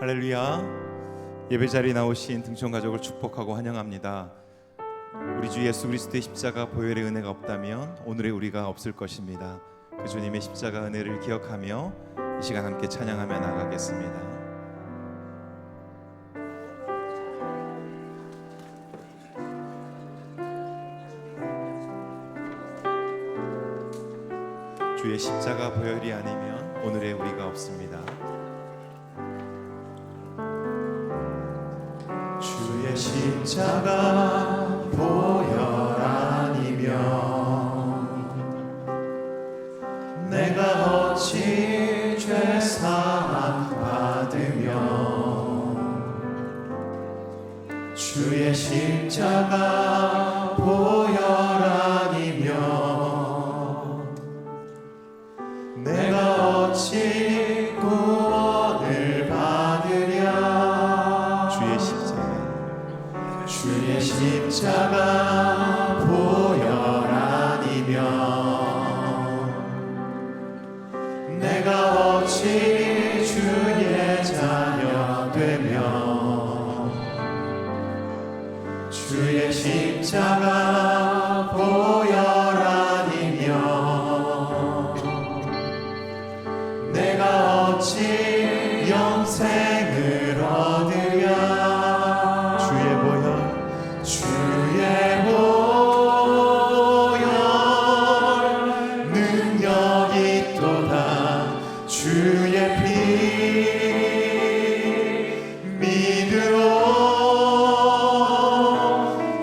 할렐루야. 예배 자리에 나오신 등촌 가족을 축복하고 환영합니다. 우리 주 예수 그리스도의 십자가 보혈의 은혜가 없다면 오늘의 우리가 없을 것입니다. 그 주님의 십자가 은혜를 기억하며 이 시간 함께 찬양하며 나가겠습니다. 주의 십자가 보혈이 아니면 오늘의 우리가 없습니다. 십자가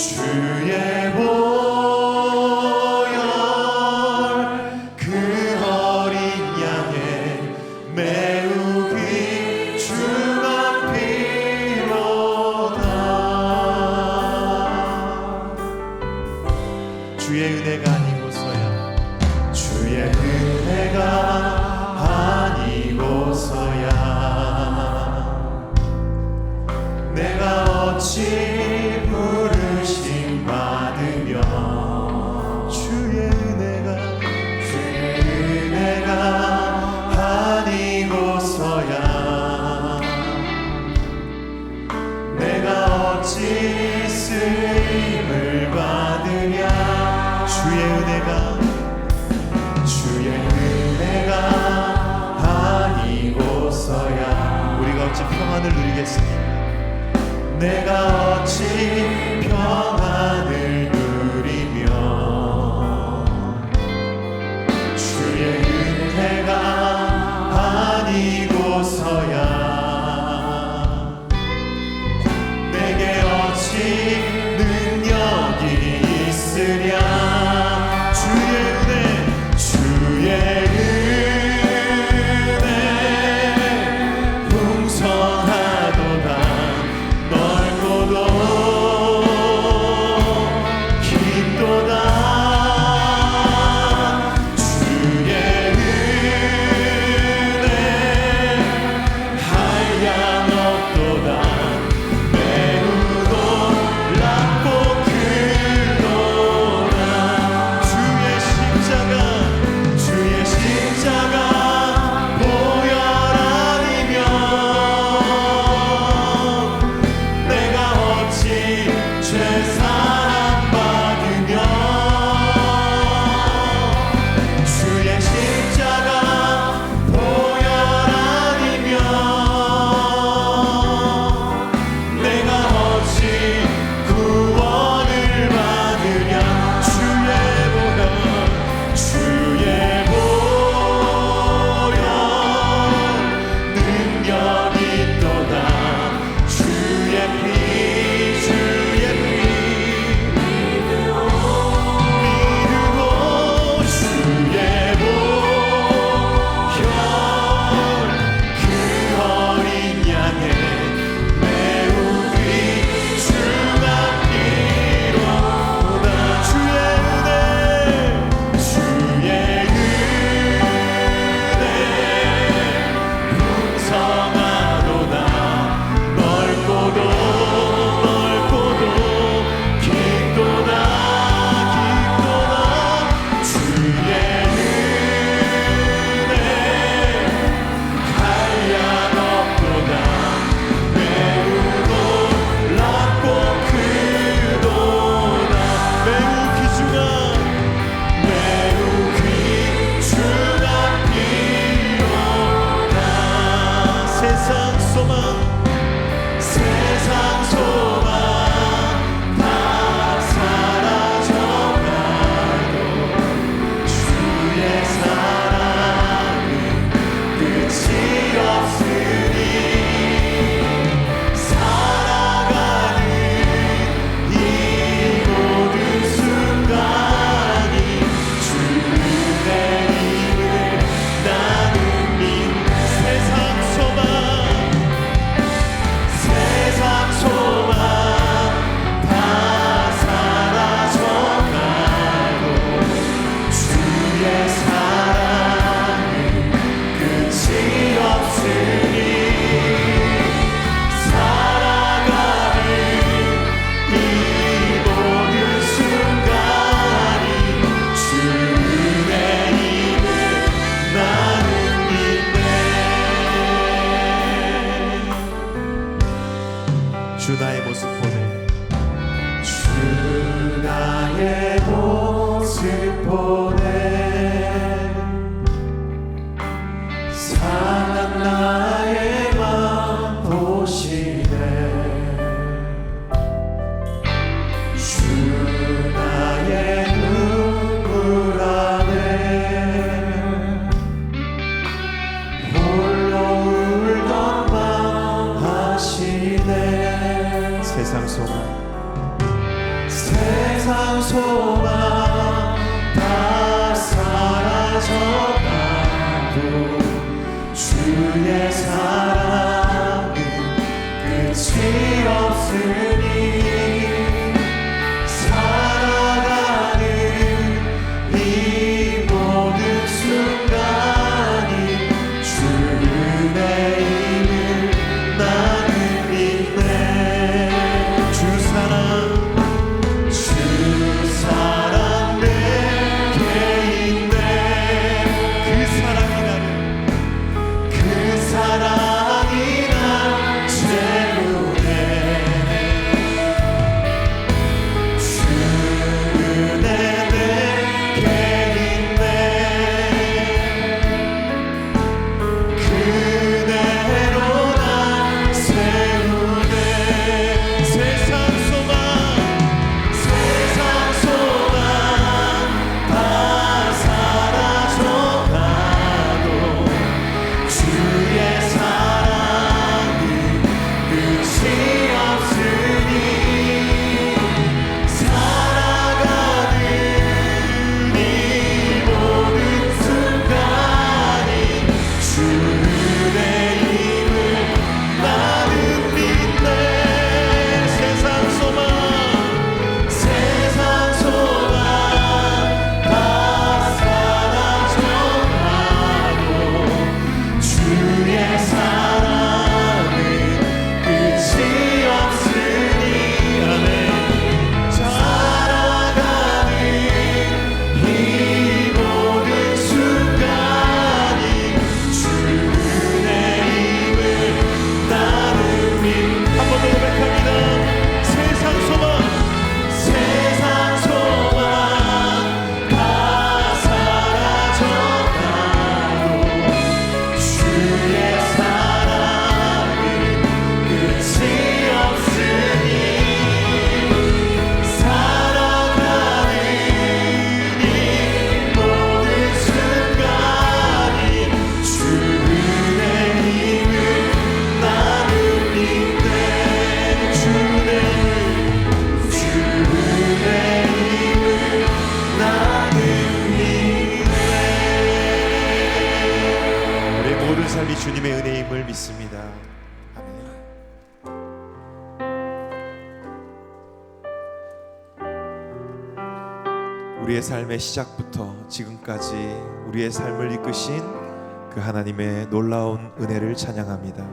믿 평안을 누리겠습니까? 내가 어찌 평안 믿습니다. 아멘. 우리의 삶의 시작부터 지금까지 우리의 삶을 이끄신 그 하나님의 놀라운 은혜를 찬양합니다.